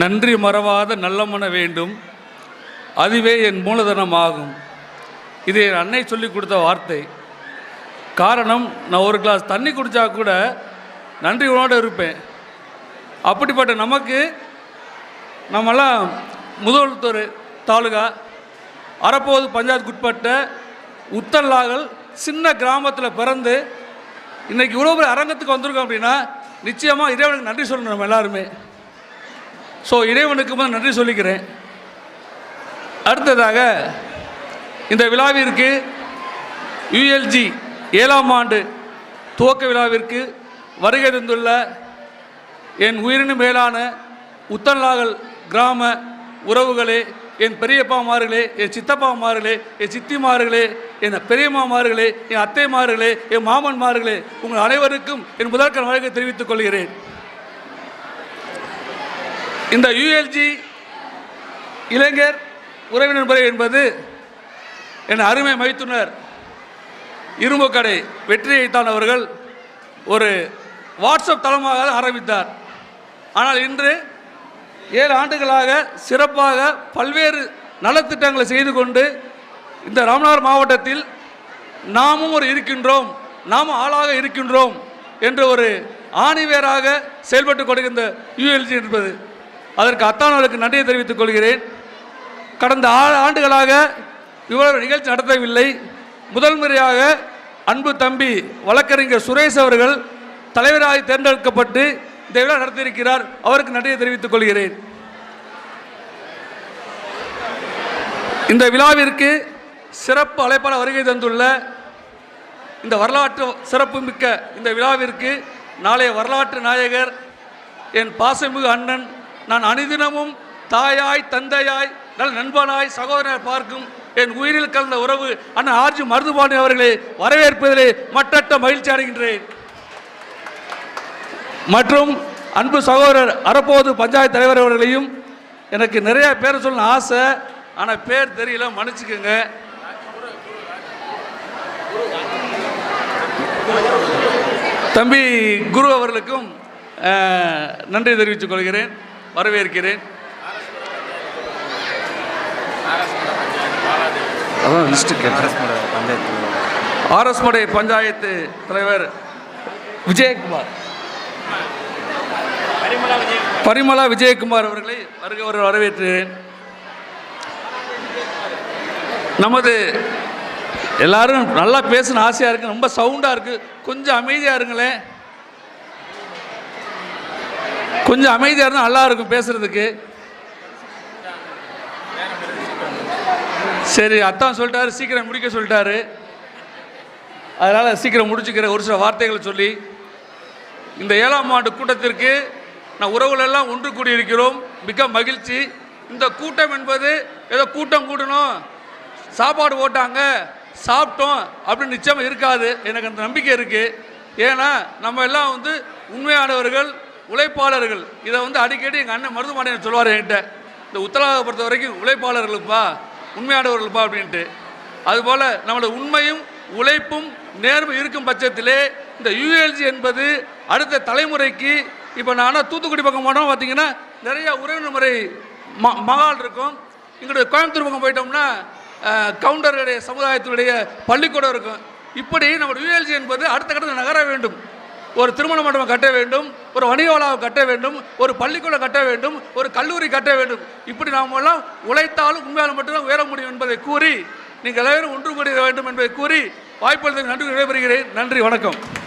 நன்றி மறவாத நல்ல மன வேண்டும். அதுவே என் மூலதனமாகும். இது என் அன்னை சொல்லி கொடுத்த வார்த்தை. காரணம் நான் ஒரு கிளாஸ் தண்ணி குடித்தா கூட நன்றி உணவோடு இருப்பேன். அப்படிப்பட்ட நமக்கு நம்மெல்லாம் முதல்வர் தாலுகா அறப்போது பஞ்சாயத்துக்கு உட்பட்ட உத்தல்லாகல் சின்ன கிராமத்தில் பிறந்து இன்றைக்கி இவ்வளோ பெரிய அரங்கத்துக்கு வந்திருக்கோம் அப்படின்னா நிச்சயமாக இறைவனுக்கு நன்றி சொல்லணும் நம்ம எல்லாருமே. ஸோ இறைவனுக்கு முதல் நன்றி சொல்லிக்கிறேன். அடுத்ததாக இந்த விழாவிற்கு யுஎல்ஜி ஏழாம் ஆண்டு துவக்க விழாவிற்கு வருகை தந்துள்ள என் உயிரினும் மேலான உத்தன்லாகல் கிராம உறவுகளே என் பெரியப்பாமார்களே என் சித்தப்பாமார்களே என் சித்திமார்களே என் பெரியம்மாமார்களே என் அத்தைமார்களே என் மாமன்மார்களே உங்கள் அனைவருக்கும் என் முதற்கண் வழக்கை தெரிவித்துக் கொள்கிறேன். இந்த யுஎல்ஜி இளைஞர் உறவினர் முறை என்பது என் அருமை மைத்துனர் இரும்புக்கடை வெற்றியைத்தான் அவர்கள் ஒரு வாட்ஸ்அப் தளமாக ஆரம்பித்தார். ஆனால் இன்று ஏழு ஆண்டுகளாக சிறப்பாக பல்வேறு நலத்திட்டங்களை செய்து கொண்டு இந்த ராமநாதர் மாவட்டத்தில் நாமும் ஒரு இருக்கின்றோம் நாமும் ஆளாக இருக்கின்றோம் என்ற ஒரு ஆணிவேராக செயல்பட்டு கொடுக்கின்ற யுஎல்ஜி என்பது. அதற்கு அத்தானவர்களுக்கு நன்றியை தெரிவித்துக் கொள்கிறேன். கடந்த ஆறு ஆண்டுகளாக இவ்வளவு நிகழ்ச்சி நடத்தவில்லை. முதல் முறையாக அன்பு தம்பி வழக்கறிஞர் சுரேஷ் அவர்கள் தலைவராக தேர்ந்தெடுக்கப்பட்டு இந்த விழா நடத்தியிருக்கிறார். அவருக்கு நன்றியை தெரிவித்துக் கொள்கிறேன். இந்த விழாவிற்கு சிறப்பு அழைப்பாளர் வருகை தந்துள்ள இந்த வரலாற்று சிறப்புமிக்க இந்த விழாவிற்கு நாளைய வரலாற்று நாயகர் என் பாசமிகு அண்ணன் நான் அனுதினமும் தாயாய் தந்தையாய் நல்ல நண்பனாய் சகோதரனை பார்க்கும் என் உயிரில் கலந்த உறவு அண்ணன் ஆர்ஜி மருதுபாண்டி அவர்களை வரவேற்பதிலே மட்டற்ற மகிழ்ச்சி அடைகின்றேன். மற்றும் அன்பு சகோதரர் அறப்போது பஞ்சாயத்து தலைவர் அவர்களையும் எனக்கு நிறைய பேர் சொல்ல ஆசை ஆனால் பேர் தெரியல மன்னிச்சுக்கோங்க. தம்பி குரு அவர்களுக்கும் நன்றி தெரிவித்துக் கொள்கிறேன். வரவேற்கிறேன். அதான் லிஸ்ட்டு கேட்டேன். ஆர்எஸ் மடை பஞ்சாயத்து தலைவர் விஜயகுமார். பரிமளா விஜயகுமார் அவர்களை வருக வர வரவேற்றுகிறேன் நமது எல்லாரும் நல்லா பேசணும் ஆசையாக இருக்கு ரொம்ப சவுண்டாக இருக்கு. கொஞ்சம் அமைதியாக இருங்களேன். கொஞ்சம் அமைதியாக இருந்தால் நல்லா இருக்கும் பேசுறதுக்கு. சரி அத்தான் சொல்லிட்டாரு. சீக்கிரம் முடிக்க சொல்லிட்டாரு. அதனால் சீக்கிரம் முடிச்சுக்கிற ஒரு சில வார்த்தைகளை சொல்லி. இந்த ஏழாம் ஆண்டு கூட்டத்திற்கு நான் உறவுகள் எல்லாம் ஒன்று கூடியிருக்கிறோம். மிக மகிழ்ச்சி. இந்த கூட்டம் என்பது ஏதோ கூட்டம் கூட்டணும் சாப்பாடு போட்டாங்க சாப்பிட்டோம் அப்படின்னு நிச்சயமாக இருக்காது. எனக்கு அந்த நம்பிக்கை இருக்குது ஏன்னா நம்ம எல்லாம் வந்து உண்மையானவர்கள் உழைப்பாளர்கள். இதை வந்து அடிக்கடி எங்கள் அண்ணன் மருதுமாடியன் சொல்லுவார் என்கிட்ட. இந்த உத்தரவாத பொறுத்த வரைக்கும் உழைப்பாளர்களுப்பா உண்மையானவர்களுப்பா அப்படின்ட்டு. அதுபோல் நம்மளோட உண்மையும் உழைப்பும் நேர்மை இருக்கும் பட்சத்திலே இந்த யுஎல்ஜி என்பது அடுத்த தலைமுறைக்கு இப்போ நான் தூத்துக்குடி பக்கம் போனோம் பார்த்தீங்கன்னா நிறைய உறவினர் முறை ம மகால் இருக்கும். எங்களுடைய கோயம்புத்தூர் பக்கம் போயிட்டோம்னா கவுண்டருடைய சமுதாயத்தினுடைய பள்ளிக்கூடம் இருக்கும். இப்படி நம்ம யூஎல்ஜி என்பது அடுத்த கட்டத்தில் நகர வேண்டும். ஒரு திருமண மண்டபம் கட்ட வேண்டும் ஒரு வணிக கட்ட வேண்டும் ஒரு பள்ளிக்கூடம் கட்ட வேண்டும் ஒரு கல்லூரி கட்ட வேண்டும். இப்படி நாம் எல்லாம் உழைத்தாலும் உண்மையால் மட்டும்தான் உயர முடியும் என்பதை கூறி நீங்கள் அனைவரும் ஒன்று கூடிய வேண்டும் என்பதை கூறி வாய்ப்பு நன்றி விடைபெறுகிறேன் நன்றி வணக்கம்.